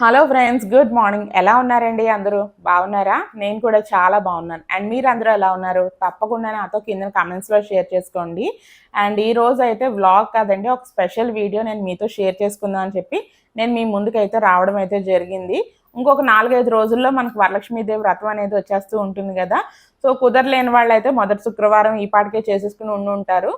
Hello friends good morning. ఎలా ఉన్నారండి అందరూ? బాగున్నారా? నేను కూడా చాలా బాగున్నాను. అండ్ మీరు అందరూ ఎలా ఉన్నారు? తప్పకుండా నాతో కింద కమెంట్స్లో షేర్ చేసుకోండి. అండ్ ఈ రోజు అయితే వ్లాగ్ కాదండి ఒక స్పెషల్ వీడియో నేను మీతో షేర్ చేసుకుందాం అని చెప్పి నేను మీ ముందుకైతే రావడం అయితే జరిగింది. ఇంకొక నాలుగైదు రోజుల్లో మనకు వరలక్ష్మీదేవి వ్రతం అనేది వచ్చేస్తూ ఉంటుంది కదా. సో కుదరలేని వాళ్ళు అయితే మొదటి శుక్రవారం ఈ పాటికే చేసేసుకుని ఉండి ఉంటారు.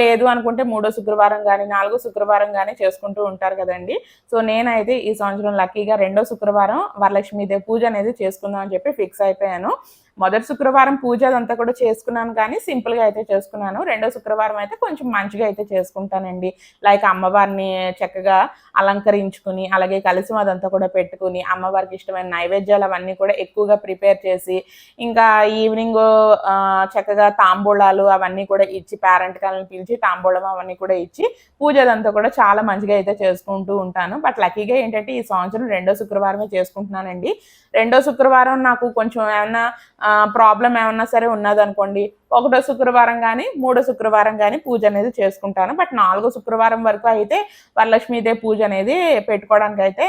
లేదు అనుకుంటే మూడో శుక్రవారం కానీ నాలుగో శుక్రవారం కానీ చేసుకుంటూ ఉంటారు కదండి. సో నేనైతే ఈ సంవత్సరం లక్కీగా రెండో శుక్రవారం వరలక్ష్మీదేవి పూజ అనేది చేసుకుందాం అని చెప్పి ఫిక్స్ అయిపోయాను. మొదటి శుక్రవారం పూజ అదంతా కూడా చేసుకున్నాను కానీ సింపుల్గా అయితే చేసుకున్నాను. రెండో శుక్రవారం అయితే కొంచెం మంచిగా అయితే చేసుకుంటానండి. లైక్ అమ్మవారిని చక్కగా అలంకరించుకుని అలాగే కలిసి అదంతా కూడా పెట్టుకుని అమ్మవారికి ఇష్టమైన నైవేద్యాలు అవన్నీ కూడా ఎక్కువగా ప్రిపేర్ చేసి ఇంకా ఈవినింగ్ చక్కగా తాంబూలాలు అవన్నీ కూడా ఇచ్చి పేరెంట్ కాలని పిలిచి తాంబూలం అవన్నీ కూడా ఇచ్చి పూజ అదంతా కూడా చాలా మంచిగా అయితే చేసుకుంటూ ఉంటాను. బట్ లక్కీగా ఏంటంటే ఈ సంవత్సరం రెండో శుక్రవారమే చేసుకుంటున్నానండి. రెండో శుక్రవారం నాకు కొంచెం ఏమైనా ప్రాబ్లం ఏమన్నా సరే ఉన్నదనుకోండి ఒకటో శుక్రవారం కానీ మూడో శుక్రవారం కానీ పూజ అనేది చేసుకుంటాను. బట్ నాలుగో శుక్రవారం వరకు అయితే వరలక్ష్మీదేవి పూజ అనేది పెట్టుకోవడానికి అయితే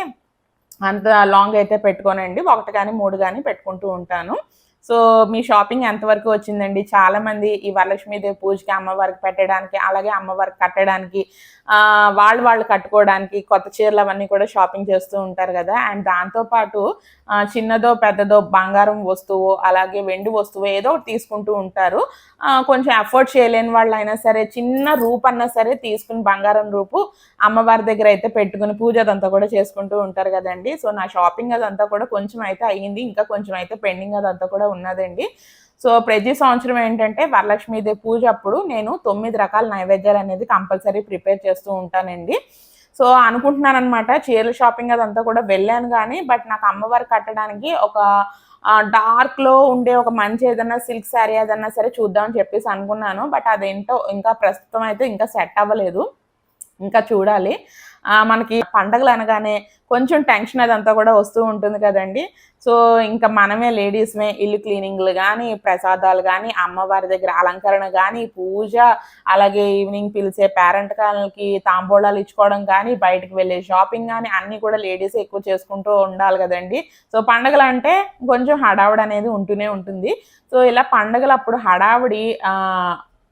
అంత లాంగ్ అయితే పెట్టుకోనండి. ఒకటి కానీ మూడు కానీ పెట్టుకుంటూ ఉంటాను. సో మీ షాపింగ్ ఎంతవరకు వచ్చిందండి? చాలామంది ఈ వరలక్ష్మీదేవి పూజకి అమ్మవారికి పెట్టడానికి అలాగే అమ్మవారికి కట్టడానికి వాళ్ళు వాళ్ళు కట్టుకోవడానికి కొత్త చీరలు అవన్నీ కూడా షాపింగ్ చేస్తూ ఉంటారు కదా. అండ్ దాంతోపాటు చిన్నదో పెద్దదో బంగారం వస్తువు అలాగే వెండి వస్తువు ఏదో ఒకటి తీసుకుంటూ ఉంటారు. కొంచెం ఎఫోర్డ్ చేయలేని వాళ్ళు అయినా సరే చిన్న రూప్ అన్నా సరే తీసుకుని బంగారం రూపు అమ్మవారి దగ్గర అయితే పెట్టుకుని పూజ అదంతా కూడా చేసుకుంటూ ఉంటారు కదండి. సో నా షాపింగ్ అదంతా కూడా కొంచెం అయితే అయ్యింది. ఇంకా కొంచెం అయితే పెండింగ్ అదంతా కూడా ఉన్నదండి. సో ప్రతి సంవత్సరం ఏంటంటే వరలక్ష్మీదేవి పూజ అప్పుడు నేను తొమ్మిది రకాల నైవేద్యాలు అనేది కంపల్సరీ ప్రిపేర్ చేస్తూ ఉంటానండి. సో అనుకుంటున్నాను అనమాట చీరల షాపింగ్ అదంతా కూడా వెళ్ళాను కానీ బట్ నాకు అమ్మవారు కట్టడానికి ఒక డార్క్లో ఉండే ఒక మంచి ఏదన్నా సిల్క్ శారీ ఏదన్నా సరే చూద్దామని చెప్పేసి అనుకున్నాను. బట్ అదేంటో ఇంకా ప్రస్తుతం అయితే ఇంకా సెట్ అవ్వలేదు. ఇంకా చూడాలి. మనకి పండగలు అనగానే కొంచెం టెన్షన్ అదంతా కూడా వస్తూ ఉంటుంది కదండి. సో ఇంకా మనమే లేడీస్మే ఇల్లు క్లీనింగ్లు కానీ ప్రసాదాలు కానీ అమ్మవారి దగ్గర అలంకరణ కానీ పూజ అలాగే ఈవినింగ్ పిలిచే పేరెంట్ కాలకి తాంబూళాలు ఇచ్చుకోవడం కానీ బయటకు వెళ్ళే షాపింగ్ కానీ అన్నీ కూడా లేడీస్ ఎక్కువ చేసుకుంటూ ఉండాలి కదండి. సో పండగలు అంటే కొంచెం హడావుడి అనేది ఉంటూనే ఉంటుంది. సో ఇలా పండగలు అప్పుడు హడావుడి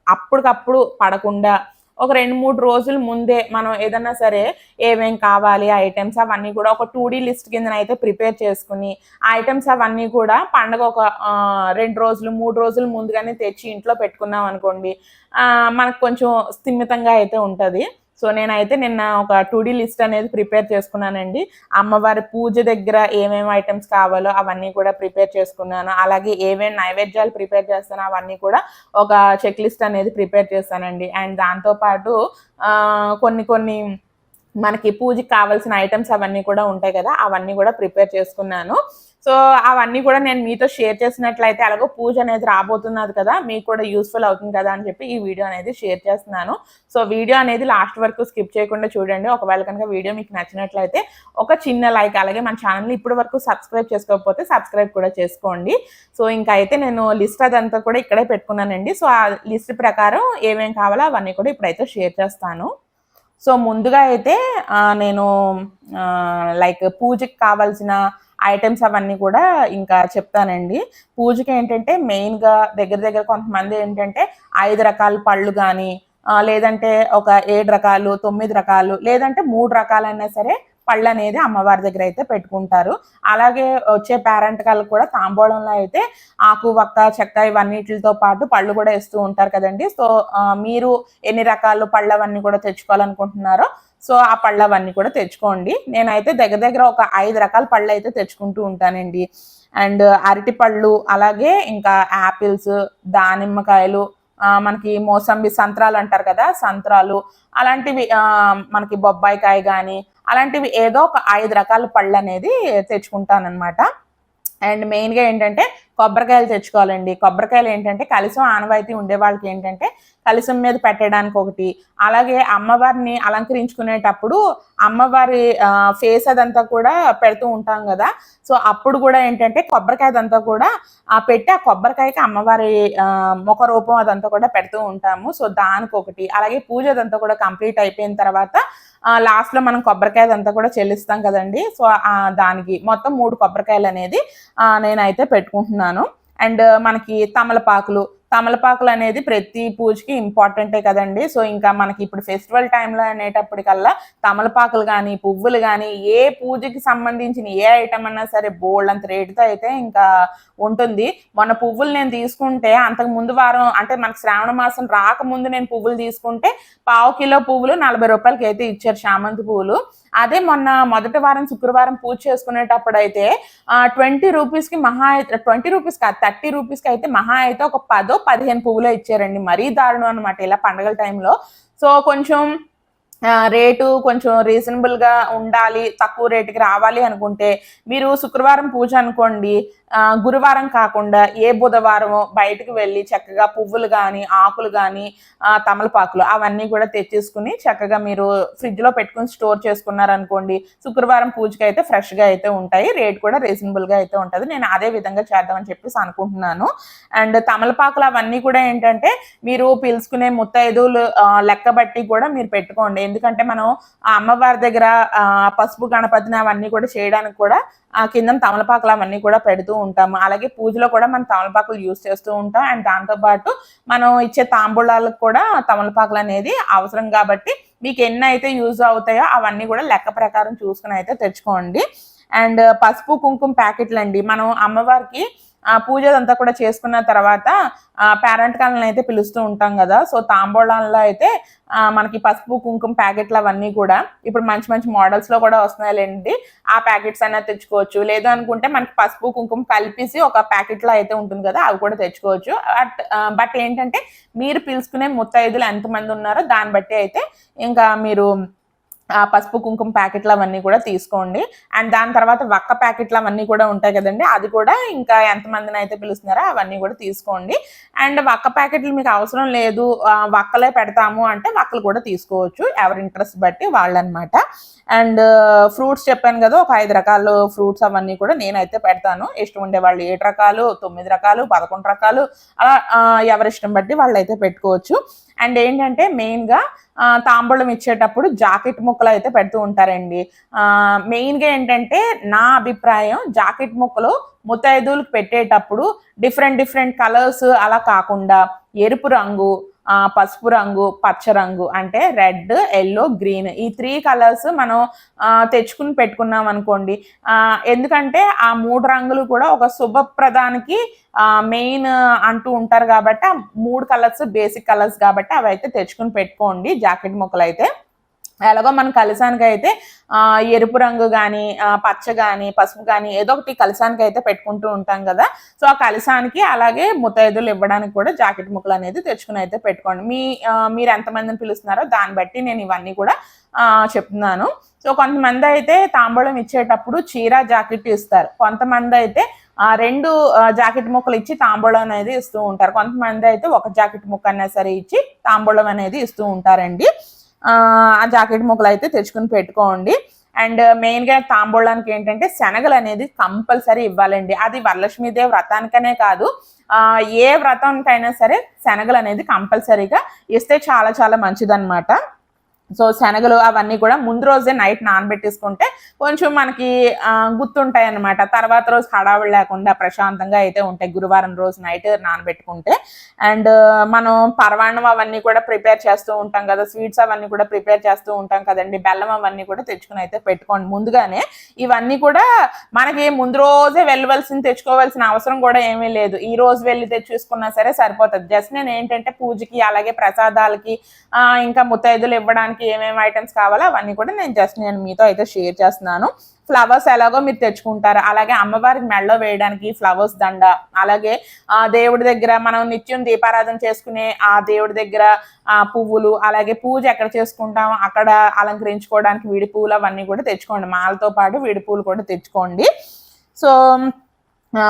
అప్పటికప్పుడు పడకుండా ఒక రెండు మూడు రోజుల ముందే మనం ఏదన్నా సరే ఏమేం కావాలి ఐటమ్స్ అవన్నీ కూడా ఒక టూ డీ లిస్ట్ కింద అయితే ప్రిపేర్ చేసుకుని ఆ ఐటమ్స్ అవన్నీ కూడా పండగ ఒక రెండు రోజులు మూడు రోజులు ముందుగానే తెచ్చి ఇంట్లో పెట్టుకున్నాం అనుకోండి మనకు కొంచెం స్థిమితంగా అయితే ఉంటుంది. సో నేనైతే నిన్న ఒక టూ డీ లిస్ట్ అనేది ప్రిపేర్ చేసుకున్నానండి. అమ్మవారి పూజ దగ్గర ఏమేమి ఐటమ్స్ కావాలో అవన్నీ కూడా ప్రిపేర్ చేసుకున్నాను. అలాగే ఏమేమి నైవేద్యాలు ప్రిపేర్ చేస్తానో అవన్నీ కూడా ఒక చెక్ లిస్ట్ అనేది ప్రిపేర్ చేస్తానండి. అండ్ దాంతోపాటు కొన్ని కొన్ని మనకి పూజకి కావాల్సిన ఐటమ్స్ అవన్నీ కూడా ఉంటాయి కదా అవన్నీ కూడా ప్రిపేర్ చేసుకున్నాను. సో అవన్నీ కూడా నేను మీతో షేర్ చేసినట్లయితే అలాగో పూజ అనేది రాబోతున్నది కదా మీకు కూడా యూస్ఫుల్ అవుతుంది కదా అని చెప్పి ఈ వీడియో అనేది షేర్ చేస్తున్నాను. సో వీడియో అనేది లాస్ట్ వరకు స్కిప్ చేయకుండా చూడండి. ఒకవేళ కనుక వీడియో మీకు నచ్చినట్లయితే ఒక చిన్న లైక్ అలాగే మన ఛానల్ని ఇప్పటి వరకు సబ్స్క్రైబ్ చేసుకోకపోతే సబ్స్క్రైబ్ కూడా చేసుకోండి. సో ఇంకా అయితే నేను లిస్ట్ అదంతా కూడా ఇక్కడే పెట్టుకున్నానండి. సో ఆ లిస్ట్ ప్రకారం ఏమేమి కావాలో అవన్నీ కూడా ఇప్పుడైతే షేర్ చేస్తాను. సో ముందుగా అయితే నేను లైక్ పూజకి కావాల్సిన ఐటమ్స్ అవన్నీ కూడా ఇంకా చెప్తానండి. పూజకి ఏంటంటే మెయిన్గా దగ్గర దగ్గర కొంతమంది ఏంటంటే ఐదు రకాల పళ్ళు కానీ లేదంటే ఒక ఏడు రకాలు తొమ్మిది రకాలు లేదంటే మూడు రకాలైనా సరే పళ్ళు అనేది అమ్మవారి దగ్గర అయితే పెట్టుకుంటారు. అలాగే వచ్చే పేరెంట్ కాళ్ళకు కూడా తాంబూలంలో అయితే ఆకు వక్క చెక్క ఇవన్నిటితో పాటు పళ్ళు కూడా ఇస్తూ ఉంటారు కదండి. సో మీరు ఎన్ని రకాలు పళ్ళు అవన్నీ కూడా తెచ్చుకోవాలనుకుంటున్నారో సో ఆ పళ్ళు అవన్నీ కూడా తెచ్చుకోండి. నేనైతే దగ్గర దగ్గర ఒక ఐదు రకాల పళ్ళు అయితే తెచ్చుకుంటూ ఉంటానండి. అండ్ అరటి పళ్ళు అలాగే ఇంకా యాపిల్స్ దానిమ్మకాయలు మనకి మోసంబి సంత్రాలు అంటారు కదా సంత్రాలు అలాంటివి మనకి బొబ్బాయికాయ కానీ అలాంటివి ఏదో ఒక ఐదు రకాల పళ్ళు అనేది తెచ్చుకుంటానన్నమాట. అండ్ మెయిన్గా ఏంటంటే కొబ్బరికాయలు తెచ్చుకోవాలండి. కొబ్బరికాయలు ఏంటంటే కలిసం ఆనవాయితీ ఉండే వాళ్ళకి ఏంటంటే కలిసం మీద పెట్టడానికి ఒకటి. అలాగే అమ్మవారిని అలంకరించుకునేటప్పుడు అమ్మవారి ఫేస్ అదంతా కూడా పెడుతూ ఉంటాం కదా. సో అప్పుడు కూడా ఏంటంటే కొబ్బరికాయ అదంతా కూడా ఆ పెట్టి ఆ కొబ్బరికాయకి అమ్మవారి ఆ, ముఖ రూపం అదంతా కూడా పెడుతూ ఉంటాము. సో దానికి ఒకటి అలాగే పూజ అదంతా కూడా కంప్లీట్ అయిపోయిన తర్వాత లాస్ట్లో మనం కొబ్బరికాయ అంతా కూడా చెల్లిస్తాం కదండి. సో దానికి మొత్తం మూడు కొబ్బరికాయలు అనేది నేనైతే పెట్టుకుంటున్నాను. అండ్ మనకి తమలపాకులు తమలపాకులు అనేది ప్రతి పూజకి ఇంపార్టెంటే కదండి. సో ఇంకా మనకి ఇప్పుడు ఫెస్టివల్ టైంలో అనేటప్పటికల్లా తమలపాకులు కానీ పువ్వులు కానీ ఏ పూజకి సంబంధించిన ఏ ఐటమ్ అన్నా సరే బోల్డ్ అంత రేటుతో అయితే ఇంకా ఉంటుంది. మొన్న పువ్వులు నేను తీసుకుంటే అంతకు ముందు వారం అంటే మనకు శ్రావణ మాసం రాకముందు నేను పువ్వులు తీసుకుంటే పావు కిలో పువ్వులు నలభై రూపాయలకి అయితే ఇచ్చారు చామంతి పువ్వులు అదే మొన్న మొదటి వారం శుక్రవారం పూజ చేసుకునేటప్పుడు అయితే ట్వంటీ రూపీస్కి మహా అయితే ట్వంటీ రూపీస్ కాదు థర్టీ రూపీస్కి అయితే మహా అయితే ఒక పదో పదిహేను పువ్వులే ఇచ్చారండి. మరీ దారుణం అనమాట ఇలా పండగల టైంలో. సో కొంచెం రేటు కొంచెం రీజనబుల్గా ఉండాలి తక్కువ రేటుకి రావాలి అనుకుంటే మీరు శుక్రవారం పూజ అనుకోండి గురువారం కాకుండా ఏ బుధవారమో బయటకు వెళ్ళి చక్కగా పువ్వులు కానీ ఆకులు కానీ తమలపాకులు అవన్నీ కూడా తెచ్చేసుకుని చక్కగా మీరు ఫ్రిడ్జ్లో పెట్టుకుని స్టోర్ చేసుకున్నారనుకోండి శుక్రవారం పూజకి అయితే ఫ్రెష్గా అయితే ఉంటాయి రేట్ కూడా రీజనబుల్గా అయితే ఉంటుంది. నేను అదే విధంగా చేద్దామని చెప్పేసి అనుకుంటున్నాను. అండ్ తమలపాకులు అవన్నీ కూడా ఏంటంటే మీరు పిలుచుకునే ముత్తైదువులు లెక్క బట్టి కూడా మీరు పెట్టుకోండి. ఎందుకంటే మనం ఆ అమ్మవారి దగ్గర పసుపు గణపతిని అవన్నీ కూడా చేయడానికి కూడా ఆ కింద తమలపాకులు అవన్నీ కూడా పెడుతూ ఉంటాము. అలాగే పూజలో కూడా మనం తమలపాకులు యూస్ చేస్తూ ఉంటాం. అండ్ దాంతోపాటు మనం ఇచ్చే తాంబూలాలకు కూడా తమలపాకులు అనేది అవసరం కాబట్టి మీకు ఎన్ని అయితే యూజ్ అవుతాయో అవన్నీ కూడా లెక్క ప్రకారం చూసుకుని అయితే తెచ్చుకోండి. అండ్ పసుపు కుంకుమ ప్యాకెట్లు అండి మనం అమ్మవారికి ఆ పూజ అంతా కూడా చేసుకున్న తర్వాత పేరెంట్ కాలని అయితే పిలుస్తూ ఉంటాం కదా. సో తాంబూలాల్లో అయితే మనకి పసుపు కుంకుమ ప్యాకెట్లు అవన్నీ కూడా ఇప్పుడు మంచి మంచి మోడల్స్లో కూడా వస్తున్నాయిలేండి. ఆ ప్యాకెట్స్ అయినా తెచ్చుకోవచ్చు. లేదు అనుకుంటే మనకి పసుపు కుంకుమ కలిపేసి ఒక ప్యాకెట్లో అయితే ఉంటుంది కదా అవి కూడా తెచ్చుకోవచ్చు. బట్ బట్ ఏంటంటే మీరు పిలుచుకునే ముత్తైదులు ఎంతమంది ఉన్నారో దాన్ని బట్టి అయితే ఇంకా మీరు పసుపు కుంకుమ ప్యాకెట్లు అవన్నీ కూడా తీసుకోండి. అండ్ దాని తర్వాత వక్క ప్యాకెట్లు అవన్నీ కూడా ఉంటాయి కదండి అది కూడా ఇంకా ఎంతమందిని అయితే పిలుస్తున్నారో అవన్నీ కూడా తీసుకోండి. అండ్ వక్క ప్యాకెట్లు మీకు అవసరం లేదు వక్కలే పెడతాము అంటే వక్కలు కూడా తీసుకోవచ్చు ఎవరి ఇంట్రెస్ట్ బట్టి వాళ్ళనమాట. అండ్ ఫ్రూట్స్ చెప్పాను కదా ఒక ఐదు రకాలు ఫ్రూట్స్ అవన్నీ కూడా నేనైతే పెడతాను. ఇష్టం ఉండే వాళ్ళు ఏడు రకాలు తొమ్మిది రకాలు పదకొండు రకాలు అలా ఎవరిష్టం ఎవరి ఇష్టం బట్టి వాళ్ళు అయితే పెట్టుకోవచ్చు. అండ్ ఏంటంటే మెయిన్గా తాంబూలం ఇచ్చేటప్పుడు జాకెట్ ముక్కలు అయితే పెడుతూ ఉంటారండి. మెయిన్గా ఏంటంటే నా అభిప్రాయం జాకెట్ ముక్కలు ముత్తైదువులకు పెట్టేటప్పుడు డిఫరెంట్ డిఫరెంట్ కలర్స్ అలా కాకుండా ఎరుపు రంగు పసుపు రంగు పచ్చ రంగు అంటే రెడ్ ఎల్లో గ్రీన్ ఈ త్రీ కలర్స్ మనం తెచ్చుకుని పెట్టుకున్నాం అనుకోండి. ఎందుకంటే ఆ మూడు రంగులు కూడా ఒక శుభప్రదానికి మెయిన్ అంటూ ఉంటారు కాబట్టి ఆ మూడు కలర్స్ బేసిక్ కలర్స్ కాబట్టి అవి అయితే తెచ్చుకుని పెట్టుకోండి జాకెట్ ముక్కలు అయితే ఎలాగో మన కలసానికి అయితే ఎరుపు రంగు కానీ పచ్చ కానీ పసుపు కానీ ఏదో ఒకటి కలిసానికి అయితే పెట్టుకుంటూ ఉంటాం కదా. సో ఆ కలిసానికి అలాగే ముతైదులు ఇవ్వడానికి కూడా జాకెట్ ముక్కలు అనేది తెచ్చుకుని అయితే పెట్టుకోండి. మీ మీరు ఎంతమందిని పిలుస్తున్నారో దాన్ని బట్టి నేను ఇవన్నీ కూడా చెప్తున్నాను. సో కొంతమంది అయితే తాంబూలం ఇచ్చేటప్పుడు చీర జాకెట్ ఇస్తారు. కొంతమంది అయితే ఆ రెండు జాకెట్ ముక్కలు ఇచ్చి తాంబూలం అనేది ఇస్తూ ఉంటారు. కొంతమంది అయితే ఒక జాకెట్ ముక్క అయినా సరే ఇచ్చి తాంబూలం అనేది ఇస్తూ ఉంటారండి. ఆ జాకెట్ ముక్కలు అయితే తెచ్చుకుని పెట్టుకోండి. అండ్ మెయిన్గా తాంబూలానికి ఏంటంటే శనగలు అనేది కంపల్సరీ ఇవ్వాలండి. అది వరలక్ష్మీదేవి వ్రతానికనే కాదు. ఏ వ్రతానికైనా సరే శనగలు అనేది కంపల్సరీగా ఇస్తే చాలా చాలా మంచిదన్నమాట. సో శనగలు అవన్నీ కూడా ముందు రోజే నైట్ నానబెట్టేసుకుంటే కొంచెం మనకి గుర్తుంటాయి అన్నమాట తర్వాత రోజు హడావిడి లేకుండా ప్రశాంతంగా అయితే ఉంటాయి. గురువారం రోజు నైట్ నానబెట్టుకుంటే. అండ్ మనం పర్వాణం అవన్నీ కూడా ప్రిపేర్ చేస్తూ ఉంటాం కదా. స్వీట్స్ అవన్నీ కూడా ప్రిపేర్ చేస్తూ ఉంటాం కదండి. బెల్లం అవన్నీ కూడా తెచ్చుకుని అయితే పెట్టుకోండి. ముందుగానే ఇవన్నీ కూడా మనకి ముందు రోజే వెళ్ళవలసింది తెచ్చుకోవాల్సిన అవసరం కూడా ఏమీ లేదు. ఈ రోజు వెళ్ళి తెచ్చేసుకున్నా సరే సరిపోతుంది. జస్ట్ నేను ఏంటంటే పూజకి అలాగే ప్రసాదాలకి ఇంకా ముత్తైదులు ఇవ్వడానికి ఏమేమి ఐటమ్స్ కావాలో అవన్నీ కూడా నేను జస్ట్ నేను మీతో అయితే షేర్ చేస్తున్నాను. ఫ్లవర్స్ ఎలాగో మీరు తెచ్చుకుంటారు. అలాగే అమ్మవారికి మెడలో వేయడానికి ఫ్లవర్స్ దండ అలాగే ఆ దేవుడి దగ్గర మనం నిత్యం దీపారాధన చేసుకునే ఆ దేవుడి దగ్గర పువ్వులు అలాగే పూజ ఎక్కడ చేసుకుంటాం అక్కడ అలంకరించుకోవడానికి విడి పువ్వులు అవన్నీ కూడా తెచ్చుకోండి. మాలతో పాటు విడి పువ్వులు కూడా తెచ్చుకోండి. సో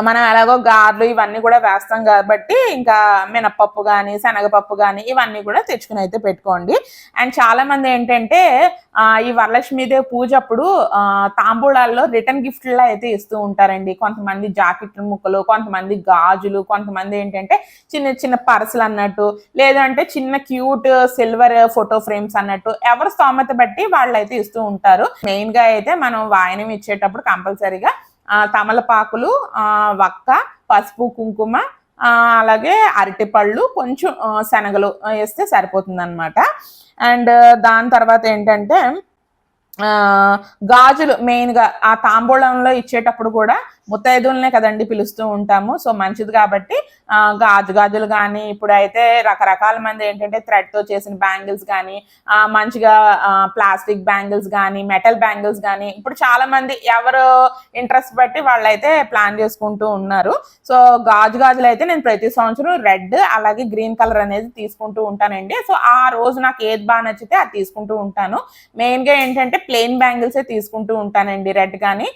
మనం ఎలాగో గార్లు ఇవన్నీ కూడా వేస్తాం కాబట్టి ఇంకా మినపప్పు కానీ శనగపప్పు కానీ ఇవన్నీ కూడా తెచ్చుకుని అయితే పెట్టుకోండి. అండ్ చాలా మంది ఏంటంటే ఈ వరలక్ష్మీదేవి పూజ అప్పుడు ఆ, తాంబూలాల్లో రిటర్న్ గిఫ్ట్లా అయితే ఇస్తూ ఉంటారండి. కొంతమంది జాకెట్ ముక్కలు కొంతమంది గాజులు కొంతమంది ఏంటంటే చిన్న చిన్న పర్సులు అన్నట్టు లేదంటే చిన్న క్యూట్ సిల్వర్ ఫోటో ఫ్రేమ్స్ అన్నట్టు ఎవరు స్తోమత బట్టి వాళ్ళు అయితే ఇస్తూ ఉంటారు. మెయిన్గా అయితే మనం వాయనం ఇచ్చేటప్పుడు కంపల్సరీగా తమలపాకులు వక్క పసుపు కుంకుమ అలాగే అరటిపళ్ళు కొంచెం శనగలు వేస్తే సరిపోతుంది అనమాట అండ్ దాని తర్వాత ఏంటంటే గాజులు మెయిన్గా ఆ తాంబూలంలో ఇచ్చేటప్పుడు కూడా ముత్తైదులనే కదండి పిలుస్తూ ఉంటాము. సో మంచిది కాబట్టి గాజు గాజులు కానీ ఇప్పుడు అయితే రకరకాల మంది ఏంటంటే థ్రెడ్తో చేసిన బ్యాంగిల్స్ కానీ మంచిగా ప్లాస్టిక్ బ్యాంగిల్స్ కానీ మెటల్ బ్యాంగిల్స్ కానీ ఇప్పుడు చాలా మంది ఎవరు ఇంట్రెస్ట్ బట్టి వాళ్ళైతే ప్లాన్ చేసుకుంటూ ఉన్నారు. సో గాజు గాజులు అయితే నేను ప్రతి సంవత్సరం రెడ్ అలాగే గ్రీన్ కలర్ అనేది తీసుకుంటూ ఉంటానండి. సో ఆ రోజు నాకు ఏది బాగా నచ్చితే అది తీసుకుంటూ ఉంటాను. మెయిన్గా ఏంటంటే ప్లెయిన్ బ్యాంగిల్సే తీసుకుంటూ ఉంటానండి. రెడ్ కానీ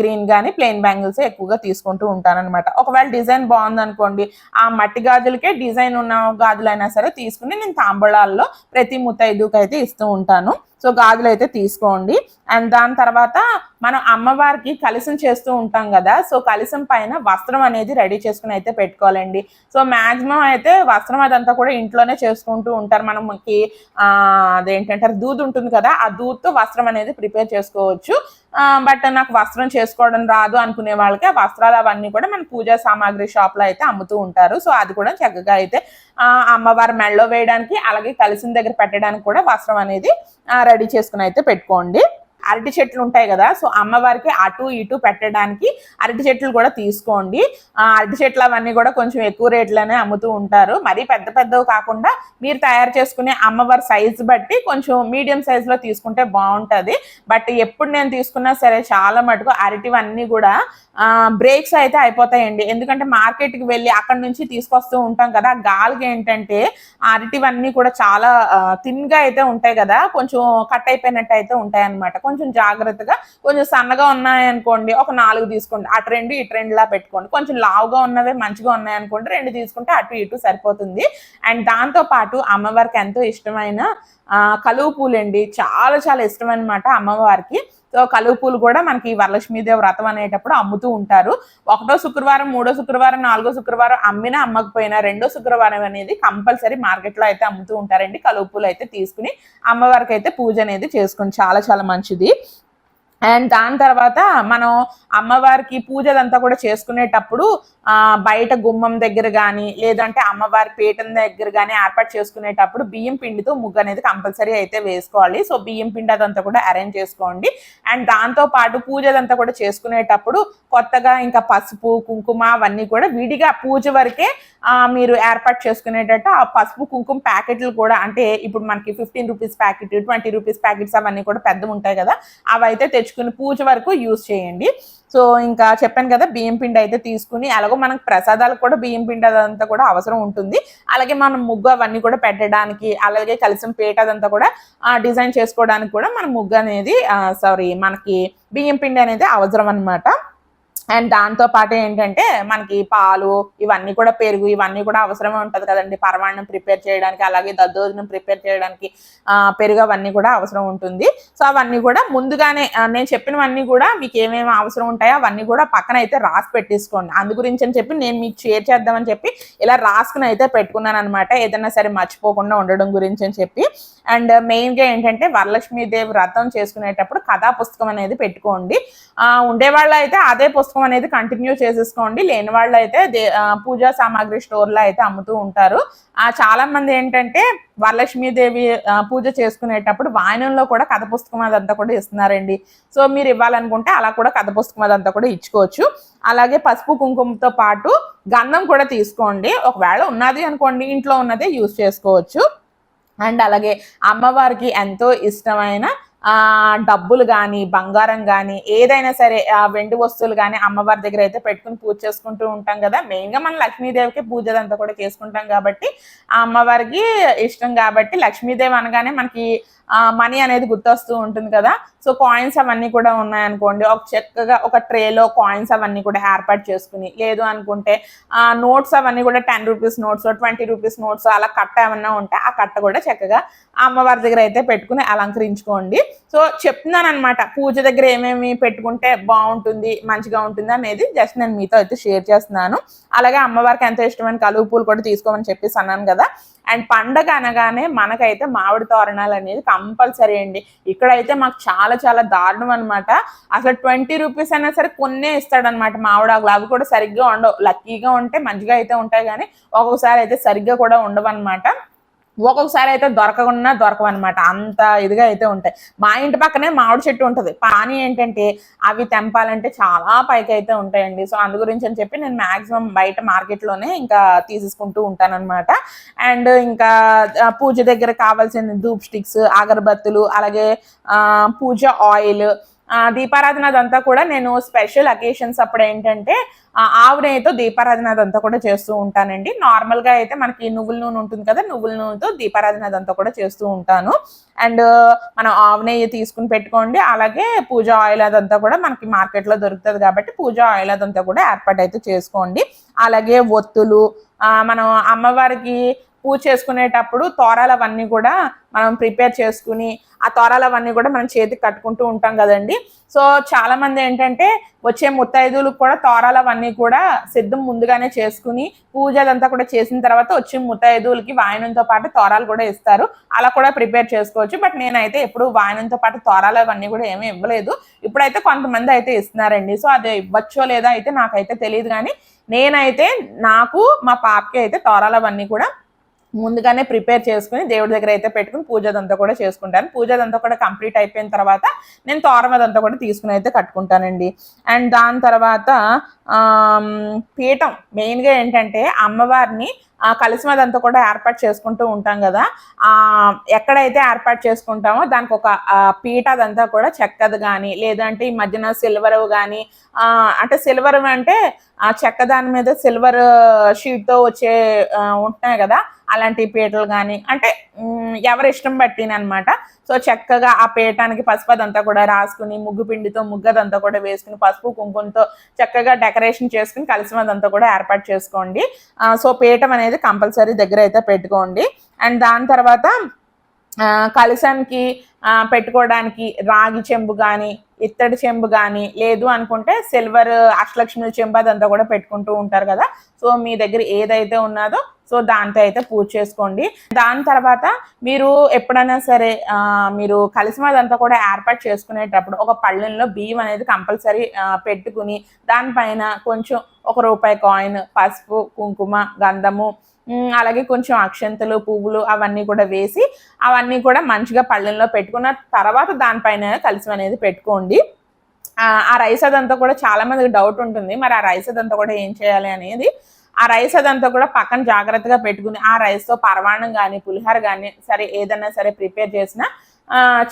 గ్రీన్ కానీ ప్లెయిన్ బ్యాంగిల్స్ ఎక్కువగా తీసుకుంటూ ఉంటానన్నమాట. ఒకవేళ డిజైన్ బాగుందనుకోండి ఆ మట్టి గాజులకే డిజైన్ ఉన్న గాజులైనా సరే తీసుకుని నేను తాంబూలాల్లో ప్రతి ముత్తైదుకి అయితే ఇస్తూ ఉంటాను. సో గాజులు అయితే తీసుకోండి. అండ్ దాని తర్వాత మనం అమ్మవారికి కలిసం చేస్తూ ఉంటాం కదా సో కలిసం పైన వస్త్రం అనేది రెడీ చేసుకుని అయితే పెట్టుకోవాలండి. సో మాక్సిమం అయితే వస్త్రం అదంతా కూడా ఇంట్లోనే చేసుకుంటూ ఉంటారు. మనకి అదేంటంటారు దూద్ ఉంటుంది కదా ఆ దూద్తో వస్త్రం అనేది ప్రిపేర్ చేసుకోవచ్చు. బట్ నాకు వస్త్రం చేసుకోవడం రాదు అనుకునే వాళ్ళకి ఆ వస్త్రాలు అవన్నీ కూడా మన పూజా సామాగ్రి షాప్లో అయితే అమ్ముతూ ఉంటారు. సో అది కూడా చక్కగా అయితే అమ్మవారి మెడలో వేయడానికి అలాగే కలిసిన దగ్గర పెట్టడానికి కూడా వస్త్రం అనేది రెడీ చేసుకుని అయితే పెట్టుకోండి. అరటి చెట్లు ఉంటాయి కదా సో అమ్మవారికి అటు ఇటు పెట్టడానికి అరటి చెట్లు కూడా తీసుకోండి. ఆ, అరటి చెట్లు అవన్నీ కూడా కొంచెం ఎక్కువ రేట్లోనే అమ్ముతూ ఉంటారు. మరీ పెద్ద పెద్దవి కాకుండా మీరు తయారు చేసుకునే అమ్మవారి సైజు బట్టి కొంచెం మీడియం సైజులో తీసుకుంటే బాగుంటుంది. బట్ ఎప్పుడు నేను తీసుకున్నా సరే చాలా మటుకు అరటివన్నీ కూడా బ్రేక్స్ అయితే అయిపోతాయండి. ఎందుకంటే మార్కెట్కి వెళ్ళి అక్కడ నుంచి తీసుకొస్తూ ఉంటాం కదా. గాలికి ఏంటంటే అరటివన్నీ కూడా చాలా థిన్గా అయితే ఉంటాయి కదా. కొంచెం కట్ అయిపోయినట్టు అయితే ఉంటాయి అనమాట కొంచెం జాగ్రత్తగా కొంచెం సన్నగా ఉన్నాయనుకోండి ఒక నాలుగు తీసుకోండి. అటు రెండు ఇటు రెండులా పెట్టుకోండి. కొంచెం లావుగా ఉన్నవే మంచిగా ఉన్నాయనుకోండి రెండు తీసుకుంటే అటు ఇటు సరిపోతుంది. అండ్ దాంతో పాటు అమ్మవారికి ఎంతో ఇష్టమైన కలువు కలువ పూలండి. చాలా చాలా ఇష్టం అనమాట అమ్మవారికి. సో కలువ పూలు కూడా మనకి ఈ వరలక్ష్మీదేవి వ్రతం అనేటప్పుడు అమ్ముతూ ఉంటారు. ఒకటో శుక్రవారం మూడో శుక్రవారం నాలుగో శుక్రవారం అమ్మినా అమ్మకపోయినా రెండో శుక్రవారం అనేది కంపల్సరీ మార్కెట్లో అయితే అమ్ముతూ ఉంటారండి. కలువ పూలు అయితే తీసుకుని అమ్మవారికి అయితే పూజ అనేది చేసుకుని చాలా చాలా మంచిది. అండ్ దాని తర్వాత మనం అమ్మవారికి పూజ కూడా చేసుకునేటప్పుడు బయట గుమ్మం దగ్గర కానీ లేదంటే అమ్మవారి పీఠం దగ్గర కానీ ఏర్పాటు చేసుకునేటప్పుడు బియ్యం పిండితో ముగ్గు అనేది కంపల్సరీ అయితే వేసుకోవాలి. సో బియ్యం పిండి అదంతా కూడా అరేంజ్ చేసుకోండి. అండ్ దాంతో పాటు పూజ కూడా చేసుకునేటప్పుడు కొత్తగా ఇంకా పసుపు కుంకుమ అవన్నీ కూడా విడిగా పూజ వరకే మీరు ఏర్పాటు చేసుకునేటట్టు ఆ పసుపు కుంకుమ ప్యాకెట్లు కూడా అంటే ఇప్పుడు మనకి fifteen rupees packet twenty rupees packets అవన్నీ కూడా పెద్ద ఉంటాయి కదా అవి అయితే తెచ్చుకుని పూజ వరకు యూజ్ చేయండి. సో ఇంకా చెప్పాను కదా బియ్యం పిండి అయితే తీసుకుని అలాగో మనకు ప్రసాదాలకు కూడా బియ్యం పిండి అదంతా కూడా అవసరం ఉంటుంది. అలాగే మనం ముగ్గు అవన్నీ కూడా పెట్టడానికి అలాగే కలిసిన పీట అదంతా కూడా డిజైన్ చేసుకోవడానికి కూడా మన ముగ్గు అనేది సారీ మనకి బియ్యం పిండి అనేది అవసరం అనమాట అండ్ దాంతో పాటు ఏంటంటే మనకి పాలు ఇవన్నీ కూడా పెరుగు ఇవన్నీ కూడా అవసరమే ఉంటుంది కదండి. పరమాణం ప్రిపేర్ చేయడానికి అలాగే దద్దోజనం ప్రిపేర్ చేయడానికి పెరుగు అవన్నీ కూడా అవసరం ఉంటుంది. సో అవన్నీ కూడా ముందుగానే నేను చెప్పినవన్నీ కూడా మీకు ఏమేమి అవసరం ఉంటాయో అవన్నీ కూడా పక్కన అయితే రాసి పెట్టేసుకోండి. అందు గురించి అని చెప్పి నేను మీకు షేర్ చేద్దామని చెప్పి ఇలా రాసుకుని అయితే పెట్టుకున్నాను అనమాట ఏదైనా సరే మర్చిపోకుండా ఉండడం గురించి అని చెప్పి. అండ్ మెయిన్గా ఏంటంటే వరలక్ష్మీదేవి వ్రతం చేసుకునేటప్పుడు కథా పుస్తకం అనేది పెట్టుకోండి. ఉండేవాళ్ళు అయితే అదే పుస్తకం అనేది కంటిన్యూ చేసేసుకోండి. లేని వాళ్ళు అయితే దే- పూజా సామాగ్రి స్టోర్లో అయితే అమ్ముతూ ఉంటారు. చాలా మంది ఏంటంటే వరలక్ష్మీదేవి పూజ చేసుకునేటప్పుడు వాయనంలో కూడా కథ పుస్తకం అదంతా కూడా ఇస్తున్నారండి. సో మీరు ఇవ్వాలనుకుంటే అలా కూడా కథ పుస్తకం అదంతా కూడా ఇచ్చుకోవచ్చు. అలాగే పసుపు కుంకుమతో పాటు గంధం కూడా తీసుకోండి. ఒకవేళ ఉన్నది అనుకోండి ఇంట్లో ఉన్నదే యూస్ చేసుకోవచ్చు. అండ్ అలాగే అమ్మవారికి ఎంతో ఇష్టమైన ఆ డబ్బులు కానీ బంగారం కానీ ఏదైనా సరే ఆ వెండి వస్తువులు కానీ అమ్మవారి దగ్గర అయితే పెట్టుకుని పూజ చేసుకుంటూ ఉంటాం కదా. మెయిన్గా మనం లక్ష్మీదేవికి పూజదంతా కూడా చేసుకుంటాం కాబట్టి ఆ అమ్మవారికి ఇష్టం కాబట్టి లక్ష్మీదేవి అనగానే మనకి మనీ అనేది గుర్తొస్తూ ఉంటుంది కదా. సో కాయిన్స్ అవన్నీ కూడా ఉన్నాయనుకోండి. ఒక చక్కగా ఒక ట్రేలో కాయిన్స్ అవన్నీ కూడా ఏర్పాటు చేసుకుని లేదు అనుకుంటే నోట్స్ అవన్నీ కూడా ten rupees notes twenty rupees notes అలా కట్ట ఏమన్నా ఉంటే ఆ కట్ట కూడా చక్కగా అమ్మవారి దగ్గర అయితే పెట్టుకుని అలంకరించుకోండి. సో చెప్తున్నాను అనమాట పూజ దగ్గర ఏమేమి పెట్టుకుంటే బాగుంటుంది మంచిగా ఉంటుంది అనేది జస్ట్ నేను మీతో అయితే షేర్ చేస్తున్నాను. అలాగే అమ్మవారికి ఎంతో ఇష్టమైన కలువు పూలు కూడా తీసుకోమని చెప్పేసి అన్నాను కదా. అండ్ పండగ అనగానే మనకైతే మామిడి తోరణాలు అనేది కంపల్సరీ అండి. ఇక్కడైతే మాకు చాలా చాలా దారుణం అనమాట అసలు ట్వంటీ రూపీస్ అయినా సరే కొన్నే ఇస్తాడనమాట మామిడాకులు. అవి కూడా సరిగ్గా ఉండవు. లక్కీగా ఉంటే మంచిగా అయితే ఉంటాయి కానీ ఒక్కొక్కసారి అయితే సరిగ్గా కూడా ఉండవు అనమాట ఒక్కొక్కసారి అయితే దొరకకుండా దొరకవన్నమాట. అంత ఇదిగా అయితే ఉంటాయి. మా ఇంటి పక్కనే మామిడి చెట్టు ఉంటుంది. పానీ ఏంటంటే అవి తెంపాలంటే చాలా పైకి అయితే ఉంటాయండి. సో అందు గురించి అని చెప్పి నేను మాక్సిమం బయట మార్కెట్లోనే ఇంకా తీసేసుకుంటూ ఉంటానన్నమాట. అండ్ ఇంకా పూజ దగ్గర కావాల్సిన ధూప్ స్టిక్స్ అగరబత్తులు అలాగే పూజ ఆయిల్ దీపారాధన అదంతా కూడా నేను స్పెషల్ అకేషన్స్ అప్పుడు ఏంటంటే ఆవునేతో దీపారాధన అదంతా కూడా చేస్తూ ఉంటానండి. నార్మల్గా అయితే మనకి నువ్వుల నూనె ఉంటుంది కదా నువ్వుల నూనెతో దీపారాధన అదంతా కూడా చేస్తూ ఉంటాను. అండ్ మనం ఆవు నెయ్యి తీసుకుని పెట్టుకోండి. అలాగే పూజ ఆయిల్ అదంతా కూడా మనకి మార్కెట్లో దొరుకుతుంది కాబట్టి పూజ ఆయిల్ అదంతా కూడా ఏర్పాటు అయితే చేసుకోండి. అలాగే ఒత్తులు మనం అమ్మవారికి పూజ చేసుకునేటప్పుడు తోరాలు అవన్నీ కూడా మనం ప్రిపేర్ చేసుకుని ఆ తోరాలు అవన్నీ కూడా మనం చేతికి కట్టుకుంటూ ఉంటాం కదండి. సో చాలామంది ఏంటంటే వచ్చే ముత్తైదులకు కూడా తోరాలు అవన్నీ కూడా సిద్ధం ముందుగానే చేసుకుని పూజ అదంతా కూడా చేసిన తర్వాత వచ్చే ముత్తైదులకి వాయనంతో పాటు తోరాలు కూడా ఇస్తారు. అలా కూడా ప్రిపేర్ చేసుకోవచ్చు. బట్ నేనైతే ఎప్పుడు వాయనంతో పాటు తోరాలు అవన్నీ కూడా ఏమీ ఇవ్వలేదు. ఇప్పుడైతే కొంతమంది అయితే ఇస్తున్నారండి. సో అది ఇవ్వచ్చో లేదా అయితే నాకైతే తెలియదు కానీ నేనైతే నాకు మా పాపకి అయితే తోరాలు అవన్నీ కూడా ముందుగానే ప్రిపేర్ చేసుకుని దేవుడి దగ్గర అయితే పెట్టుకుని పూజదంతా కూడా చేసుకుంటాను. పూజదంతా కూడా కంప్లీట్ అయిపోయిన తర్వాత నేను తోరమదంతా కూడా తీసుకుని అయితే కట్టుకుంటానండి. అండ్ దాని తర్వాత పీఠం మెయిన్గా ఏంటంటే అమ్మవారిని ఆ కలిసి అదంతా కూడా ఏర్పాటు చేసుకుంటూ ఉంటాం కదా. ఎక్కడైతే ఏర్పాటు చేసుకుంటామో దానికి ఒక పీట అదంతా కూడా చెక్కది కానీ లేదంటే ఈ మధ్యన సిల్వర్ కానీ అంటే సిల్వర్ అంటే ఆ చెక్క దాని మీద సిల్వర్ షీట్తో వచ్చే ఉంటున్నాయి కదా అలాంటి పీటలు కానీ అంటే ఎవరి ఇష్టం బట్టినమాట సో చక్కగా ఆ పీఠానికి పసుపు అదంతా కూడా రాసుకుని ముగ్గు పిండితో ముగ్గదంతా కూడా వేసుకుని పసుపు కుంకుమతో చక్కగా డెకరేషన్ చేసుకుని కలిసి అదంతా కూడా ఏర్పాటు చేసుకోండి. సో పీఠం అనేది కంపల్సరీ దగ్గర అయితే పెట్టుకోండి. అండ్ దాని తర్వాత ఆ, కలశానికి పెట్టుకోవడానికి రాగి చెంబు కానీ ఇత్తడి చెంబు కానీ లేదు అనుకుంటే సిల్వర్ అష్టలక్ష్మి చెంబు అదంతా కూడా పెట్టుకుంటూ ఉంటారు కదా. సో మీ దగ్గర ఏదైతే ఉన్నదో సో దాంతో అయితే పూజ చేసుకోండి. దాని తర్వాత మీరు ఎప్పుడైనా సరే మీరు కలిసి అదంతా కూడా ఏర్పాటు చేసుకునేటప్పుడు ఒక పళ్ళెంలో బియ్యం అనేది కంపల్సరీ పెట్టుకుని దానిపైన కొంచెం ఒక రూపాయి కాయిన్ పసుపు కుంకుమ గంధము అలాగే కొంచెం అక్షంతలు పువ్వులు అవన్నీ కూడా వేసి అవన్నీ కూడా మంచిగా పళ్ళెంలో పెట్టుకున్న తర్వాత దానిపైన కలిసి అనేది పెట్టుకోండి. ఆ రైస్ అదంతా కూడా చాలా మందికి డౌట్ ఉంటుంది. మరి ఆ రైస్ అదంతా కూడా ఏం చేయాలి అనేది. ఆ రైస్ అదంతా కూడా పక్కన జాగ్రత్తగా పెట్టుకుని ఆ రైస్తో పరమాణం కానీ పులిహార కానీ సరే ఏదైనా సరే ప్రిపేర్ చేసినా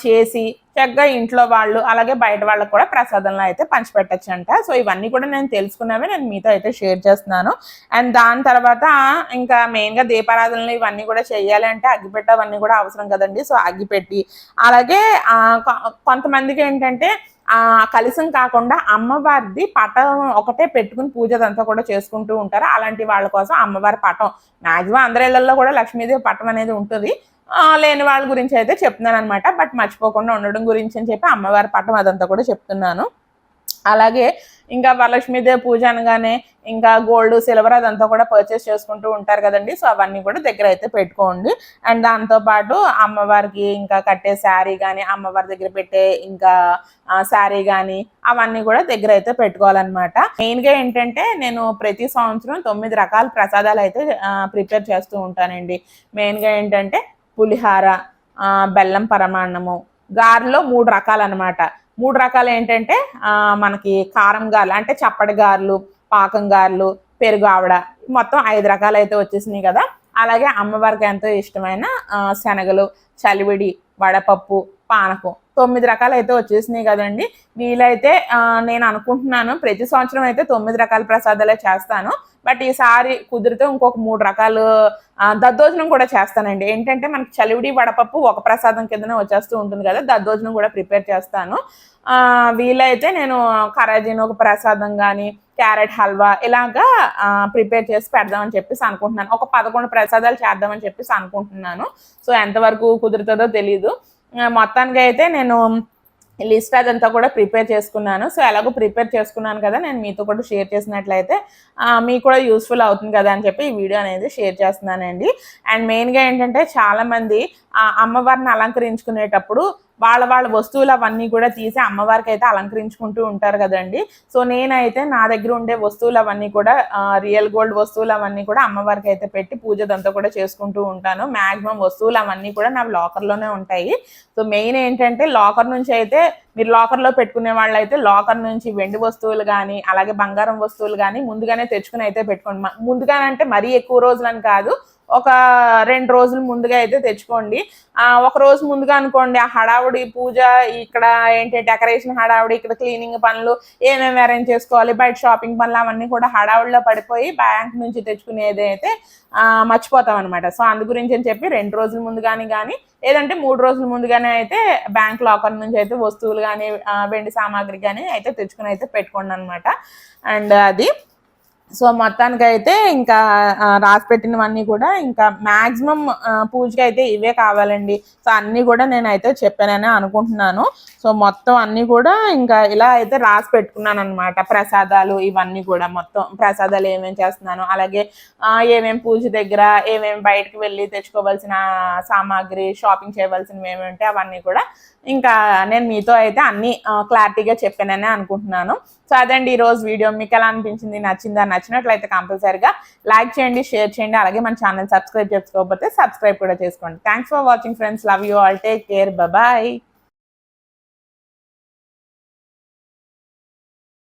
చేసి చక్కగా ఇంట్లో వాళ్ళు అలాగే బయట వాళ్ళకు కూడా ప్రసాదంలో అయితే పంచిపెట్టచ్చు అంట సో ఇవన్నీ కూడా నేను తెలుసుకున్నవి నేను మీతో అయితే షేర్ చేస్తున్నాను. అండ్ దాని తర్వాత ఇంకా మెయిన్గా దీపారాధనలు ఇవన్నీ కూడా చేయాలి అంటే అగ్గిపెట్ట అవన్నీ కూడా అవసరం కదండి. సో అగ్గిపెట్టి అలాగే కొంతమందికి ఏంటంటే కలిసం కాకుండా అమ్మవారిది పటం ఒకటే పెట్టుకుని పూజ అదంతా కూడా చేసుకుంటూ ఉంటారు. అలాంటి వాళ్ళ కోసం అమ్మవారి పటం. మాక్సిమం అందరి ఇళ్ళలో కూడా లక్ష్మీదేవి పటం అనేది ఉంటుంది. లేని వాళ్ళ గురించి అయితే చెప్తున్నాను అనమాట బట్ మర్చిపోకుండా ఉండడం గురించి అని చెప్పి అమ్మవారి పటం అదంతా కూడా చెప్తున్నాను. అలాగే ఇంకా వరలక్ష్మీదేవి పూజ అనగానే ఇంకా గోల్డ్ సిల్వర్ అదంతా కూడా పర్చేస్ చేసుకుంటూ ఉంటారు కదండి. సో అవన్నీ కూడా దగ్గర అయితే పెట్టుకోండి. అండ్ దాంతోపాటు అమ్మవారికి ఇంకా కట్టే శారీ కానీ అమ్మవారి దగ్గర పెట్టే ఇంకా శారీ కానీ అవన్నీ కూడా దగ్గర అయితే పెట్టుకోవాలన్నమాట. మెయిన్గా ఏంటంటే నేను ప్రతి సంవత్సరం తొమ్మిది రకాల ప్రసాదాలు అయితే ప్రిపేర్ చేస్తూ ఉంటానండి. మెయిన్గా ఏంటంటే పులిహార బెల్లం పరమాన్నము గారెలో మూడు రకాలు అనమాట మూడు రకాలు ఏంటంటే మనకి కారం గారెలు అంటే చప్పటి గారెలు పాకం గారెలు పెరుగు ఆవిడ మొత్తం ఐదు రకాలు అయితే వచ్చేసినాయి కదా. అలాగే అమ్మవారికి ఎంతో ఇష్టమైన శనగలు చలివిడి వడపప్పు పానకం తొమ్మిది రకాలు అయితే వచ్చేసినాయి కదండి. వీలైతే నేను అనుకుంటున్నాను ప్రతి సంవత్సరం అయితే తొమ్మిది రకాల ప్రసాదాలే చేస్తాను. బట్ ఈసారి కుదిరితే ఇంకొక మూడు రకాలు దద్దోజనం కూడా చేస్తానండి. ఏంటంటే మనకి చలివిడి వడపప్పు ఒక ప్రసాదం కిందనే వచ్చేస్తూ ఉంటుంది కదా దద్దోజనం కూడా ప్రిపేర్ చేస్తాను. వీలైతే నేను కరాజీని ఒక ప్రసాదం కానీ క్యారెట్ హల్వా ఇలాగా ప్రిపేర్ చేసి పెడదామని చెప్పేసి అనుకుంటున్నాను. ఒక పదకొండు ప్రసాదాలు చేద్దామని చెప్పేసి అనుకుంటున్నాను. సో ఎంతవరకు కుదురుతుందో తెలీదు. మొత్తానికి అయితే నేను లిస్ట్ అదంతా కూడా ప్రిపేర్ చేసుకున్నాను. సో ఎలాగో ప్రిపేర్ చేసుకున్నాను కదా నేను మీతో కూడా షేర్ చేసినట్లయితే మీకు కూడా యూస్ఫుల్ అవుతుంది కదా అని చెప్పి ఈ వీడియో అనేది షేర్ చేస్తున్నానండి. అండ్ మెయిన్గా ఏంటంటే చాలామంది ఆ అమ్మవారిని అలంకరించుకునేటప్పుడు వాళ్ళ వాళ్ళ వస్తువులు అవన్నీ కూడా తీసి అమ్మవారికి అయితే అలంకరించుకుంటూ ఉంటారు కదండి. సో నేనైతే నా దగ్గర ఉండే వస్తువులు అవన్నీ కూడా రియల్ గోల్డ్ వస్తువులు అవన్నీ కూడా అమ్మవారికి అయితే పెట్టి పూజదంతా కూడా చేసుకుంటూ ఉంటాను. మ్యాక్సిమం వస్తువులు అవన్నీ కూడా నా లాకర్లోనే ఉంటాయి. సో మెయిన్ ఏంటంటే లాకర్ నుంచి అయితే మీరు లాకర్లో పెట్టుకునే వాళ్ళు అయితే లాకర్ నుంచి వెండి వస్తువులు కానీ అలాగే బంగారం వస్తువులు కానీ ముందుగానే తెచ్చుకుని అయితే పెట్టుకోండి. ముందుగానంటే మరీ ఎక్కువ రోజులని కాదు. ఒక రెండు రోజులు ముందుగా అయితే తెచ్చుకోండి. ఆ, ఒక రోజు ముందుగా అనుకోండి ఆ హడావుడి పూజ ఇక్కడ ఏంటి డెకరేషన్ హడావుడి ఇక్కడ క్లీనింగ్ పనులు ఏమేమి అరేంజ్ చేసుకోవాలి బయట షాపింగ్ పనులు అవన్నీ కూడా హడావుడిలో పడిపోయి బ్యాంక్ నుంచి తెచ్చుకునేది అయితే మర్చిపోతాం అనమాట సో అందు గురించి అని చెప్పి రెండు రోజుల ముందుగానే కానీ ఏదంటే మూడు రోజుల ముందుగానే అయితే బ్యాంక్ లాకర్ నుంచి అయితే వస్తువులు కానీ వెండి సామాగ్రి కానీ అయితే తెచ్చుకుని అయితే పెట్టుకోండి అనమాట అండ్ అది సో మొత్తానికి అయితే ఇంకా రాసి పెట్టినవన్నీ కూడా ఇంకా మాక్సిమం పూజకి అయితే ఇవే కావాలండి. సో అన్నీ కూడా నేను అయితే చెప్పానని అనుకుంటున్నాను. సో మొత్తం అన్నీ కూడా ఇంకా ఇలా అయితే రాసి పెట్టుకున్నాను అనమాట ప్రసాదాలు ఇవన్నీ కూడా మొత్తం ప్రసాదాలు ఏమేమి చేస్తున్నాను అలాగే ఏమేమి పూజ దగ్గర ఏమేమి బయటకు వెళ్ళి తెచ్చుకోవాల్సిన సామాగ్రి షాపింగ్ చేయవలసినవి ఏమి అవన్నీ కూడా ఇంకా నేను మీతో అయితే అన్ని క్లారిటీగా చెప్పానని అనుకుంటున్నాను. సో అదండి ఈ రోజు వీడియో మీకు ఎలా అనిపించింది? నచ్చిందా? నచ్చినట్లయితే కంపల్సరీగా లైక్ చేయండి షేర్ చేయండి. అలాగే మన ఛానల్ సబ్స్క్రైబ్ చేసుకోకపోతే సబ్స్క్రైబ్ కూడా చేసుకోండి. Thanks for watching friends love you all take care bye